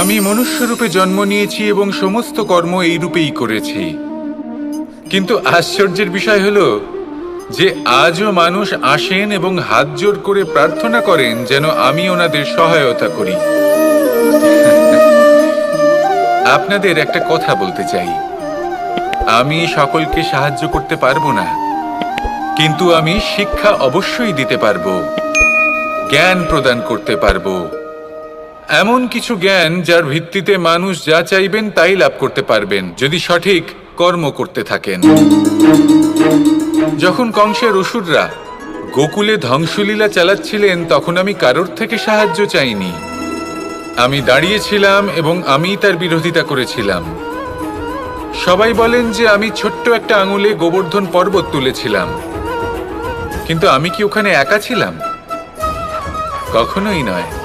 আমি মনুষ্যরূপে জন্ম নিয়েছি এবং সমস্ত কর্ম এই রূপেই করেছি। কিন্তু আশ্চর্যের বিষয় হলো যে আজও মানুষ আসেন এবং হাত জোর করে প্রার্থনা করেন যেন আমি ওনাদের সহায়তা করি। আপনাদের একটা কথা বলতে চাই। আমি সকলকে সাহায্য করতে পারব না, কিন্তু আমি শিক্ষা অবশ্যই দিতে পারব, জ্ঞান প্রদান করতে পারব। এমন কিছু জ্ঞান যার ভিত্তিতে মানুষ যা চাইবেন তাই লাভ করতে পারবেন, যদি সঠিক কর্ম করতে থাকেন। যখন কংসের অসুররা গোকুলে ধ্বংসলীলা চালাচ্ছিলেন, তখন আমি কারোর থেকে সাহায্য চাইনি। আমি দাঁড়িয়েছিলাম এবং আমি তার বিরোধিতা করেছিলাম। সবাই বলেন যে আমি ছোট্ট একটা আঙুলে গোবর্ধন পর্বত তুলেছিলাম। কিন্তু আমি কি ওখানে একা ছিলাম? কখনোই নয়।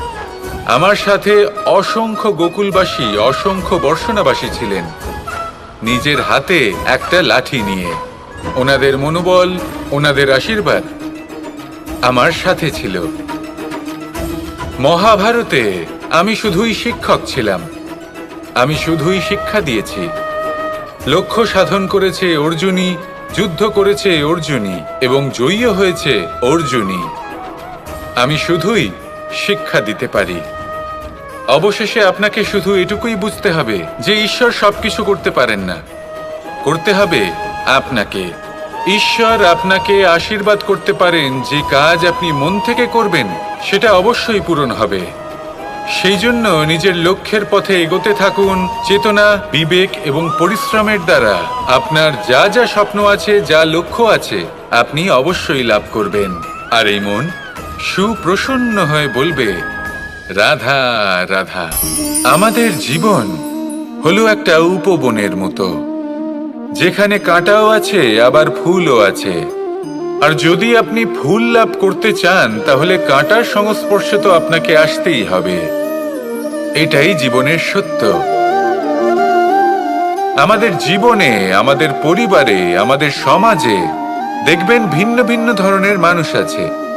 আমার সাথে অসংখ্য গোকুলবাসী, অসংখ্য বর্ষণাবাসী ছিলেন। নিজের হাতে একটা লাঠি নিয়ে। ওনাদের মনোবল, ওনাদের আশীর্বাদ আমার সাথে ছিল। মহাভারতে আমি শুধুই শিক্ষক ছিলাম। আমি শুধুই শিক্ষা দিয়েছি। লক্ষ্য সাধন করেছে অর্জুনী যুদ্ধ করেছে অর্জুনী এবং জয়ীও হয়েছে অর্জুনী আমি শুধুই শিক্ষা দিতে পারি। অবশেষে আপনাকে শুধু এটুকুই বুঝতে হবে যে ঈশ্বর সবকিছু করতে পারেন না। করতে হবে আপনাকে। ঈশ্বর আপনাকে আশীর্বাদ করতে পারেন যে কাজ আপনি মন থেকে করবেন, সেটা অবশ্যই পূরণ হবে। সেই জন্য নিজের লক্ষ্যের পথে এগোতে থাকুন, চেতনা, বিবেক এবং পরিশ্রমের দ্বারা। আপনার যা যা স্বপ্ন আছে, যা লক্ষ্য আছে, আপনি অবশ্যই লাভ করবেন। আর এই মন সুপ্রসন্ন হয়ে বলবে রাধা রাধা। আমাদের জীবন হলো একটা উপবনের মতো। যেখানে কাঁটাও আছে, আবার ফুলও আছে। আর যদি আপনি ফুল লাভ করতে চান, তাহলে কাঁটার সংস্পর্শে তো আপনাকে আসতেই হবে। এটাই জীবনের সত্য। আমাদের জীবনে, আমাদের পরিবারে, আমাদের সমাজে দেখবেন ভিন্ন ভিন্ন ধরনের মানুষ আছে।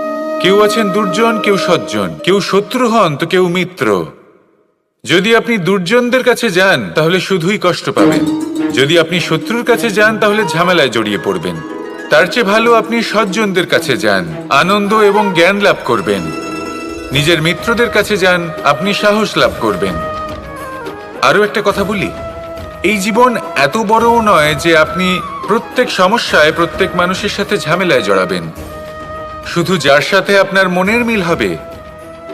কেউ আছেন দুর্জন, কেউ সজ্জন। কেউ শত্রু হন তো কেউ মিত্র। যদি আপনি দুর্জনদের কাছে যান, তাহলে শুধুই কষ্ট পাবেন। যদি আপনি শত্রুর কাছে যান, তাহলে ঝামেলায় জড়িয়ে পড়বেন। তার চেয়ে ভালো আপনি সজ্জনদের কাছে যান, আনন্দ এবং জ্ঞান লাভ করবেন। নিজের মিত্রদের কাছে যান, আপনি সাহস লাভ করবেন। আরও একটা কথা বলি। এই জীবন এত বড়ও নয় যে আপনি প্রত্যেক সমস্যায়, প্রত্যেক মানুষের সাথে ঝামেলায় জড়াবেন। শুধু যার সাথে আপনার মনের মিল হবে,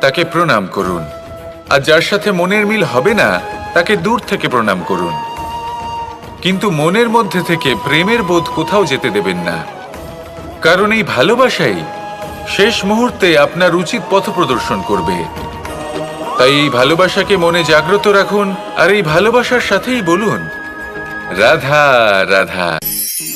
তাকে প্রণাম করুন। আর যার সাথে মনের মিল হবে না, তাকে দূর থেকে প্রণাম করুন। কিন্তু মনের মধ্যে থেকে প্রেমের বোধ কোথাও যেতে দেবেন না। কারণ এই ভালোবাসাই শেষ মুহূর্তে আপনার উচিত পথ প্রদর্শন করবে। তাই এই ভালোবাসাকে মনে জাগ্রত রাখুন, আর এই ভালোবাসার সাথেই বলুন, রাধা রাধা।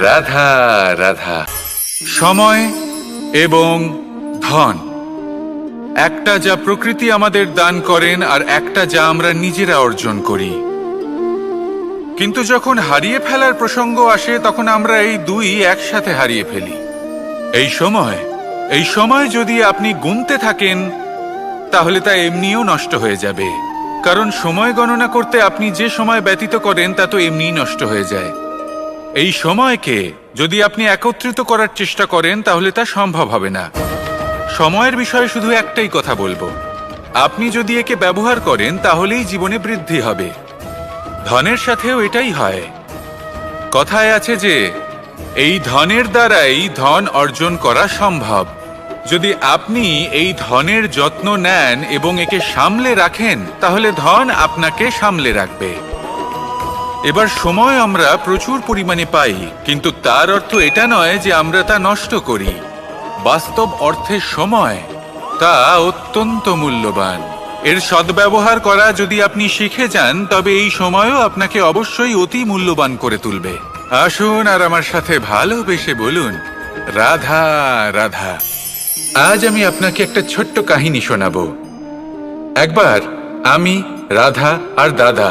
রাধা রাধা। সময় এবং ধন। একটা যা প্রকৃতি আমাদের দান করেন আর একটা যা আমরা নিজেরা অর্জন করি। কিন্তু যখন হারিয়ে ফেলার প্রসঙ্গ আসে, তখন আমরা এই দুই একসাথে হারিয়ে ফেলি। এই সময় এই সময় যদি আপনি গুনতে থাকেন, তাহলে তা এমনিও নষ্ট হয়ে যাবে। কারণ সময় গণনা করতে আপনি যে সময় ব্যতীত করেন, তা তো এমনিই নষ্ট হয়ে যায়। এই সময়কে যদি আপনি একত্রিত করার চেষ্টা করেন, তাহলে তা সম্ভব হবে না। সময়ের বিষয়ে শুধু একটাই কথা বলব। আপনি যদি একে ব্যবহার করেন, তাহলেই জীবনে বৃদ্ধি হবে। ধনের সাথেও এটাই হয়। কথায় আছে যে, এই ধনের দ্বারাই ধন অর্জন করা সম্ভব। যদি আপনি এই ধনের যত্ন নেন এবং একে সামলে রাখেন, তাহলে ধন আপনাকে সামলে রাখবে। এবার সময় আমরা প্রচুর পরিমাণে পাই, কিন্তু তার অর্থ এটা নয় যে আমরা তা নষ্ট করি। বাস্তব অর্থে সময়, তা অত্যন্ত মূল্যবান। এর সদ্ব্যবহার করা যদি আপনি শিখে যান, তবে এই সময়ও আপনাকে অবশ্যই অতি মূল্যবান করে তুলবে। আসুন আর আমার সাথে ভালোবেসে বলুন, রাধা রাধা। আজ আমি আপনাকে একটা ছোট্ট কাহিনী শোনাবো। একবার আমি, রাধা আর দাদা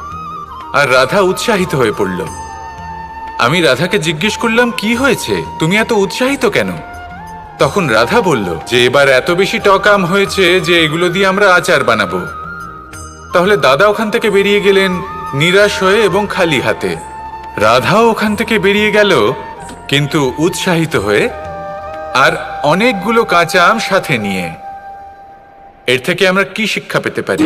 আর রাধা উৎসাহিত হয়ে পড়ল। আমি রাধাকে জিজ্ঞেস করলাম, কি হয়েছে? তুমি এত উৎসাহিত কেন? তখন রাধা বলল, যে এবার এত বেশি টক আম হয়েছে যে এগুলো দিয়ে আমরা আচার বানাবো। তাহলে দাদা ওখান থেকে বেরিয়ে গেলেন নিরাশ হয়ে এবং খালি হাতে। রাধাও ওখান থেকে বেরিয়ে গেল, কিন্তু উৎসাহিত হয়ে আর অনেকগুলো কাঁচা আম সাথে নিয়ে। এর থেকে আমরা কি শিক্ষা পেতে পারি?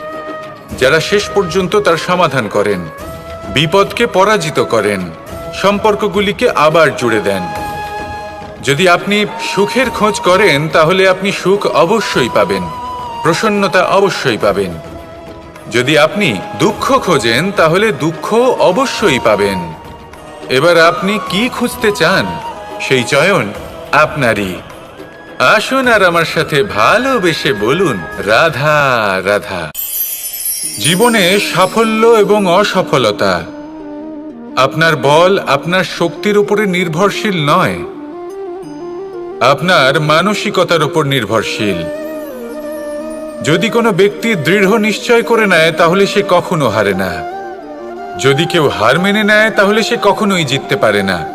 যারা শেষ পর্যন্ত তার সমাধান করেন, বিপদকে পরাজিত করেন, সম্পর্কগুলিকে আবার জুড়ে দেন। যদি আপনি সুখের খোঁজ করেন, তাহলে আপনি সুখ অবশ্যই পাবেন, প্রসন্নতা অবশ্যই পাবেন। যদি আপনি দুঃখ খোঁজেন, তাহলে দুঃখ অবশ্যই পাবেন। এবার আপনি কি খুঁজতে চান, সেই চয়ন আপনারই। আসুন আর আমার সাথে ভালোবেসে বলুন, রাধা রাধা। জীবনে সাফল্য এবং অসফলতা। আপনার বল আপনার শক্তির উপরে নির্ভরশীল নয়। আপনার মানসিকতার উপর নির্ভরশীল। যদি কোনো ব্যক্তি দৃঢ় নিশ্চয় করে নেয়, তাহলে সে কখনো হারে না। যদি কেউ হার মেনে নেয়, তাহলে সে কখনোই জিততে পারে না।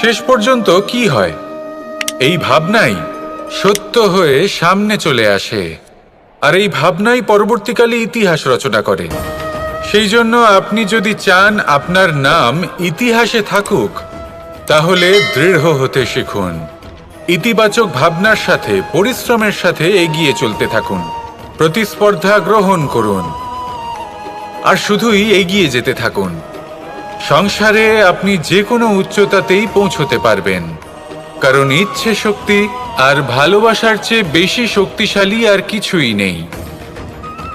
শেষ পর্যন্ত কি হয়? এই ভাবনাই সত্য হয়ে সামনে চলে আসে। আর এই ভাবনাই পরবর্তীকালে ইতিহাস রচনা করে। সেই জন্য আপনি যদি চান আপনার নাম ইতিহাসে থাকুক, তাহলে দৃঢ় হতে শিখুন। ইতিবাচক ভাবনার সাথে, পরিশ্রমের সাথে এগিয়ে চলতে থাকুন। প্রতিস্পর্ধা গ্রহণ করুন। আর শুধুই এগিয়ে যেতে থাকুন। সংসারে আপনি যে কোনো উচ্চতাতেই পৌঁছতে পারবেন। কারণ ইচ্ছে শক্তি আর ভালোবাসার চেয়ে বেশি শক্তিশালী আর কিছুই নেই।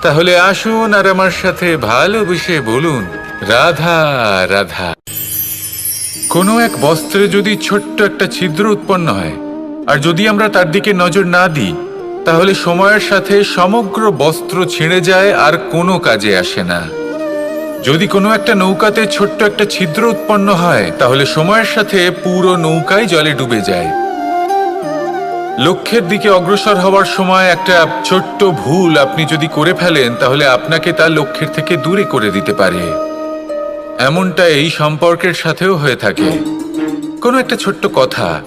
তাহলে আসুন আর আমার সাথে ভালোবেসে বলুন, রাধা রাধা। কোনো এক বস্ত্রে যদি ছোট্ট একটা ছিদ্র উৎপন্ন হয়, আর যদি আমরা তার দিকে নজর না দিই, তাহলে সময়ের সাথে সমগ্র বস্ত্র ছিঁড়ে যায় আর কোনো কাজে আসে না। যদি কোনো একটা নৌকাতে ছোট্ট একটা ছিদ্র উৎপন্ন হয়, তাহলে সময়ের সাথে পুরো নৌকাই জলে ডুবে যায়। লক্ষ্যের দিকে অগ্রসর হওয়ার সময় একটা ছোট্ট ভুল আপনি যদি করে ফেলেন, তাহলে আপনাকে তার লক্ষ্যের থেকে দূরে করে দিতে পারে। এমনটা এই সম্পর্কের সাথেও হয়ে থাকে। কোনো একটা ছোট্ট কথা,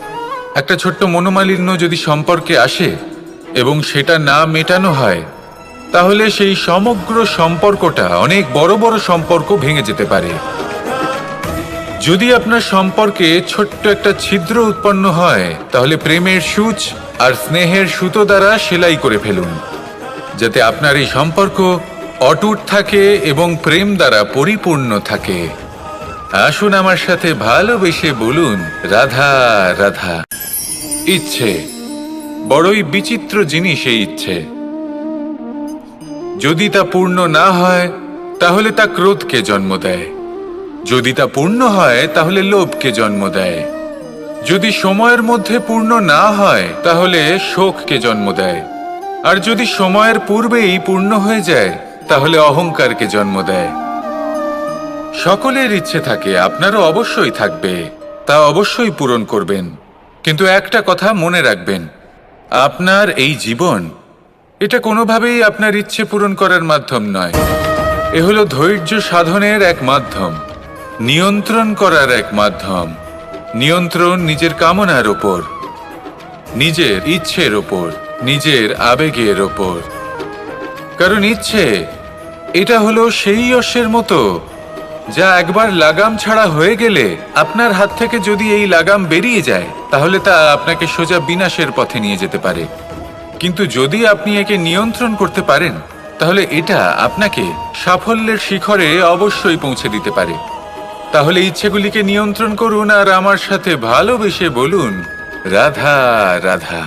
একটা ছোট্ট মনোমালিন্য যদি সম্পর্কে আসে এবং সেটা না মেটানো হয়, তাহলে সেই সমগ্র সম্পর্কটা অনেক বড় বড় সম্পর্ক ভেঙে যেতে পারে। যদি আপনার সম্পর্কে ছোট্ট একটা ছিদ্র উৎপন্ন হয়, তাহলে প্রেমের সূচ আর স্নেহের সুতো দ্বারা সেলাই করে ফেলুন, যাতে আপনার এই সম্পর্ক অটুট থাকে এবং প্রেম দ্বারা পরিপূর্ণ থাকে। আসুন আমার সাথে ভালোবেসে বলুন, রাধা রাধা। ইচ্ছে, বড়ই বিচিত্র জিনিস এই ইচ্ছে। যদি তা পূর্ণ না হয়, তাহলে তা ক্রোধকে জন্ম দেয়। যদি তা পূর্ণ হয়, তাহলে লোভকে জন্ম দেয়। যদি সময়ের মধ্যে পূর্ণ না হয়, তাহলে শোককে জন্ম দেয়। আর যদি সময়ের পূর্বেই পূর্ণ হয়ে যায়, তাহলে অহংকারকে জন্ম দেয়। সকলের ইচ্ছে থাকে, আপনারও অবশ্যই থাকবে, তা অবশ্যই পূরণ করবেন। কিন্তু একটা কথা মনে রাখবেন, আপনার এই জীবন, এটা কোনোভাবেই আপনার ইচ্ছে পূরণ করার মাধ্যম নয়। এ হলো ধৈর্য সাধনের এক মাধ্যম। নিয়ন্ত্রণ করার এক মাধ্যম। নিয়ন্ত্রণ নিজের কামনার ওপর নিজের ইচ্ছের ওপর নিজের আবেগের ওপর কারণ ইচ্ছে, এটা হলো সেই অশ্বের মতো, যা একবার লাগাম ছাড়া হয়ে গেলে আপনার হাত থেকে যদি এই লাগাম বেরিয়ে যায়, তাহলে তা আপনাকে সোজা বিনাশের পথে নিয়ে যেতে পারে। কিন্তু যদি আপনি একে নিয়ন্ত্রণ করতে পারেন, তাহলে এটা আপনাকে সাফল্যের শিখরে অবশ্যই পৌঁছে দিতে পারে। তাহলে ইচ্ছেগুলিকে নিয়ন্ত্রণ করুন আর আমার সাথে ভালোবেসে বলুন রাধা রাধা।